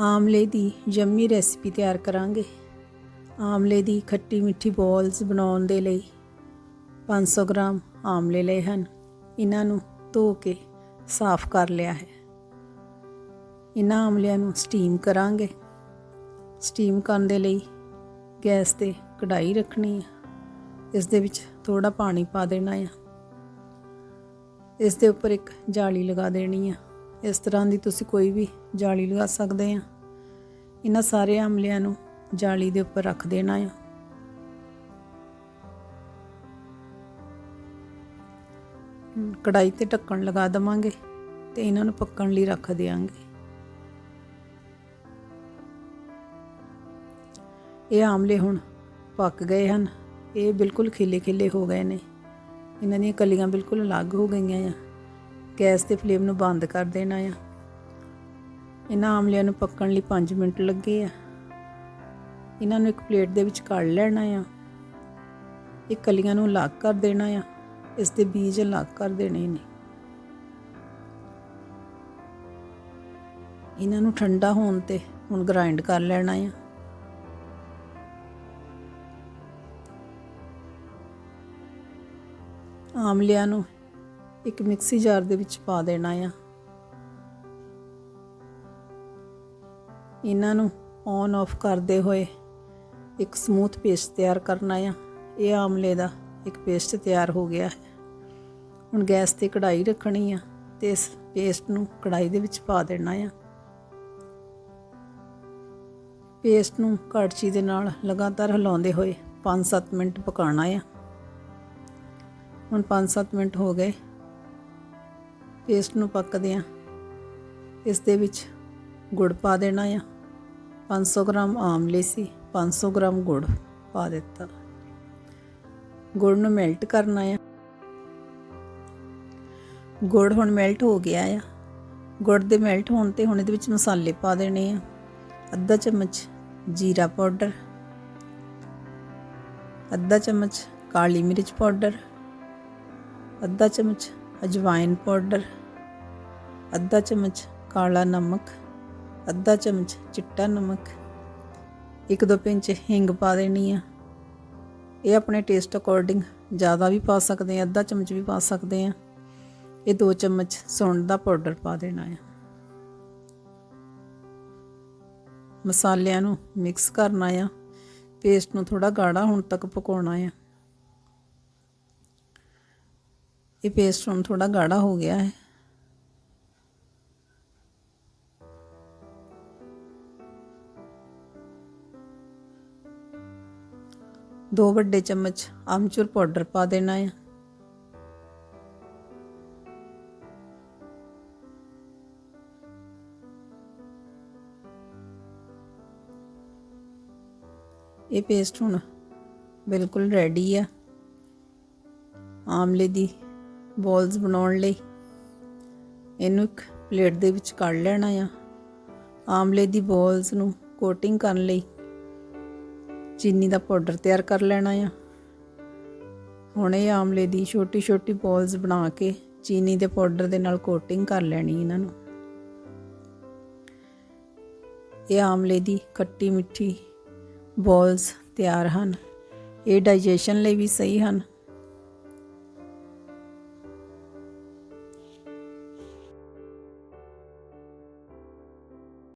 ਆਮਲੇ ਦੀ yummy recipe ਤਿਆਰ ਕਰਾਂਗੇ। ਆਮਲੇ ਦੀ ਖੱਟੀ ਮਿੱਠੀ ਬੋਲਸ ਬਣਾਉਣ ਦੇ ਲਈ 500 ਗ੍ਰਾਮ ਆਮਲੇ ਲਏ ਹਨ। ਇਹਨਾਂ ਨੂੰ ਧੋ ਕੇ ਸਾਫ਼ ਕਰ ਲਿਆ ਹੈ। ਇਹਨਾਂ ਆਮਲਿਆਂ ਨੂੰ ਸਟੀਮ ਕਰਾਂਗੇ। ਸਟੀਮ ਕਰਨ ਦੇ ਲਈ ਗੈਸ ਤੇ ਕੜਾਈ ਰੱਖਣੀ ਹੈ ਇਸ ਦੇ ਵਿੱਚ ਥੋੜਾ ਪਾਣੀ ਪਾ ਦੇਣਾ ਹੈ ਇਸ ਦੇ ਉੱਪਰ ਇੱਕ ਜਾਲੀ ਲਗਾ ਦੇਣੀ ਹੈ ਇਸ ਤਰ੍ਹਾਂ ਦੀ ਤੁਸੀਂ ਕੋਈ ਵੀ ਜਾਲੀ ਲਗਾ ਸਕਦੇ ਆ। ਇਹਨਾਂ ਸਾਰੇ ਆਮਲਿਆਂ ਨੂੰ ਜਾਲੀ ਦੇ ਉੱਪਰ ਰੱਖ ਦੇਣਾ ਆ। ਹੁਣ ਕੜਾਈ ਤੇ ਢੱਕਣ ਲਗਾ ਦਵਾਂਗੇ ਤੇ ਇਹਨਾਂ ਨੂੰ ਪੱਕਣ ਲਈ ਰੱਖ ਦੇਵਾਂਗੇ ਇਹ ਆਮਲੇ ਹੁਣ ਪੱਕ ਗਏ ਹਨ। ਇਹ ਬਿਲਕੁਲ ਖਿਲੇ ਖਿਲੇ ਹੋ ਗਏ ਨੇ। ਇਹਨਾਂ ਦੀਆਂ ਕਲੀਆਂ ਬਿਲਕੁਲ ਅਲੱਗ ਹੋ ਗਈਆਂ ਆ। ਗੈਸ ਦੇ ਫਲੇਮ ਨੂੰ ਬੰਦ ਕਰ ਦੇਣਾ ਆ। ਇਹਨਾਂ ਆਮਲਿਆਂ ਨੂੰ ਪੱਕਣ ਲਈ 5 ਮਿੰਟ ਲੱਗੇ ਆ। ਇਹਨਾਂ ਨੂੰ ਇੱਕ ਪਲੇਟ ਦੇ ਵਿੱਚ ਕੱਢ ਲੈਣਾ ਆ। ਇਹ ਕਲੀਆਂ ਨੂੰ ਅਲੱਗ ਕਰ ਦੇਣਾ ਆ। ਇਸ ਦੇ ਬੀਜ ਅਲੱਗ ਕਰ ਦੇਣੇ ਨੇ। ਇਹਨਾਂ ਨੂੰ ਠੰਡਾ ਹੋਣ ਤੇ ਹੁਣ ਗ੍ਰਾਈਂਡ ਕਰ ਲੈਣਾ ਆ। ਆਮਲਿਆਂ ਨੂੰ ਇੱਕ ਮਿਕਸੀ ਜਾਰ ਦੇ ਵਿੱਚ ਪਾ ਦੇਣਾ ਆ। ਇਹਨਾਂ ਨੂੰ ਔਨ ਆਫ ਕਰਦੇ ਹੋਏ ਇੱਕ ਸਮੂਥ ਪੇਸਟ ਤਿਆਰ ਕਰਨਾ ਆ। ਇਹ ਆਮਲੇ ਦਾ ਇੱਕ ਪੇਸਟ ਤਿਆਰ ਹੋ ਗਿਆ ਹੈ। ਹੁਣ ਗੈਸ ਤੇ ਕੜਾਈ ਰੱਖਣੀ ਆ ਤੇ ਇਸ ਪੇਸਟ ਨੂੰ ਕੜਾਈ ਦੇ ਵਿੱਚ ਪਾ ਦੇਣਾ ਆ। ਪੇਸਟ ਨੂੰ ਕੜਛੀ ਦੇ ਨਾਲ ਲਗਾਤਾਰ ਹਿਲਾਉਂਦੇ ਹੋਏ 5-7 ਮਿੰਟ ਪਕਾਉਣਾ ਆ। ਹੁਣ 5-7 ਮਿੰਟ ਹੋ ਗਏ। ਪੇਸਟ ਨੂੰ ਪੱਕਦੇ ਆ ਇਸ ਦੇ ਵਿੱਚ ਗੁੜ ਪਾ ਦੇਣਾ ਆ। 500 ਗ੍ਰਾਮ ਆਮਲੇ ਸੀ 500 ਗ੍ਰਾਮ ਗੁੜ ਪਾ ਦਿੱਤਾ। ਗੁੜ ਨੂੰ ਮੈਲਟ ਕਰਨਾ ਆ। ਗੁੜ ਹੁਣ ਮੈਲਟ ਹੋ ਗਿਆ ਆ। ਗੁੜ ਦੇ ਮੈਲਟ ਹੋਣ ਤੇ ਹੁਣ ਇਹਦੇ ਵਿੱਚ ਮਸਾਲੇ ਪਾ ਦੇਣੇ ਆ। ਅੱਧਾ ਚਮਚ ਜੀਰਾ ਪਾਊਡਰ, ਅੱਧਾ ਚਮਚ ਕਾਲੀ ਮਿਰਚ ਪਾਊਡਰ, ਅੱਧਾ ਚਮਚ ਅਜਵਾਇਨ ਪਾਊਡਰ ਅੱਧਾ ਚਮਚ ਕਾਲਾ ਨਮਕ, ਅੱਧਾ ਚਮਚ ਚਿੱਟਾ ਨਮਕ, ਇੱਕ ਦੋ ਪਿੰਚ ਹਿੰਗ ਪਾ ਦੇਣੀ ਆ। ਇਹ ਆਪਣੇ ਟੇਸਟ ਅਕੋਰਡਿੰਗ ਜ਼ਿਆਦਾ ਵੀ ਪਾ ਸਕਦੇ ਆ, ਅੱਧਾ ਚਮਚ ਵੀ ਪਾ ਸਕਦੇ ਆ। ਇਹ ਦੋ ਚਮਚ ਸੁੰਡ ਦਾ ਪਾਊਡਰ ਪਾ ਦੇਣਾ ਆ। ਮਸਾਲਿਆਂ ਨੂੰ ਮਿਕਸ ਕਰਨਾ ਆ। ਪੇਸਟ ਨੂੰ ਥੋੜਾ ਗਾੜਾ ਹੋਣ ਤੱਕ ਪਕਾਉਣਾ ਆ। ਇਹ ਪੇਸਟ ਹੁਣ ਥੋੜਾ ਗਾੜਾ ਹੋ ਗਿਆ ਹੈ। ਦੋ ਵੱਡੇ ਚਮਚ ਆਮਚੂਰ ਪਾਊਡਰ ਪਾ ਦੇਣਾ ਹੈ ਇਹ ਪੇਸਟ ਹੁਣ ਬਿਲਕੁਲ ਰੈਡੀ ਆ। ਆਮਲੇ ਦੀ ਬੋਲਸ ਬਣਾਉਣ ਲਈ ਇਹਨੂੰ ਇੱਕ ਪਲੇਟ ਦੇ ਵਿੱਚ ਕੱਢ ਲੈਣਾ ਆ। ਆਮਲੇ ਦੀ ਬੋਲਸ ਨੂੰ ਕੋਟਿੰਗ ਕਰਨ ਲਈ ਚੀਨੀ ਦਾ ਪਾਊਡਰ ਤਿਆਰ ਕਰ ਲੈਣਾ ਆ। ਹੁਣ ਇਹ ਆਮਲੇ ਦੀ ਛੋਟੀ ਛੋਟੀ ਬੋਲਸ ਬਣਾ ਕੇ ਚੀਨੀ ਦੇ ਪਾਊਡਰ ਦੇ ਨਾਲ ਕੋਟਿੰਗ ਕਰ ਲੈਣੀ ਇਹਨਾਂ ਨੂੰ। ਇਹ ਆਮਲੇ ਦੀ ਖੱਟੀ ਮਿੱਠੀ ਬੋਲਸ ਤਿਆਰ ਹਨ। ਇਹ ਡਾਈਜੈਸ਼ਨ ਲਈ ਵੀ ਸਹੀ ਹਨ।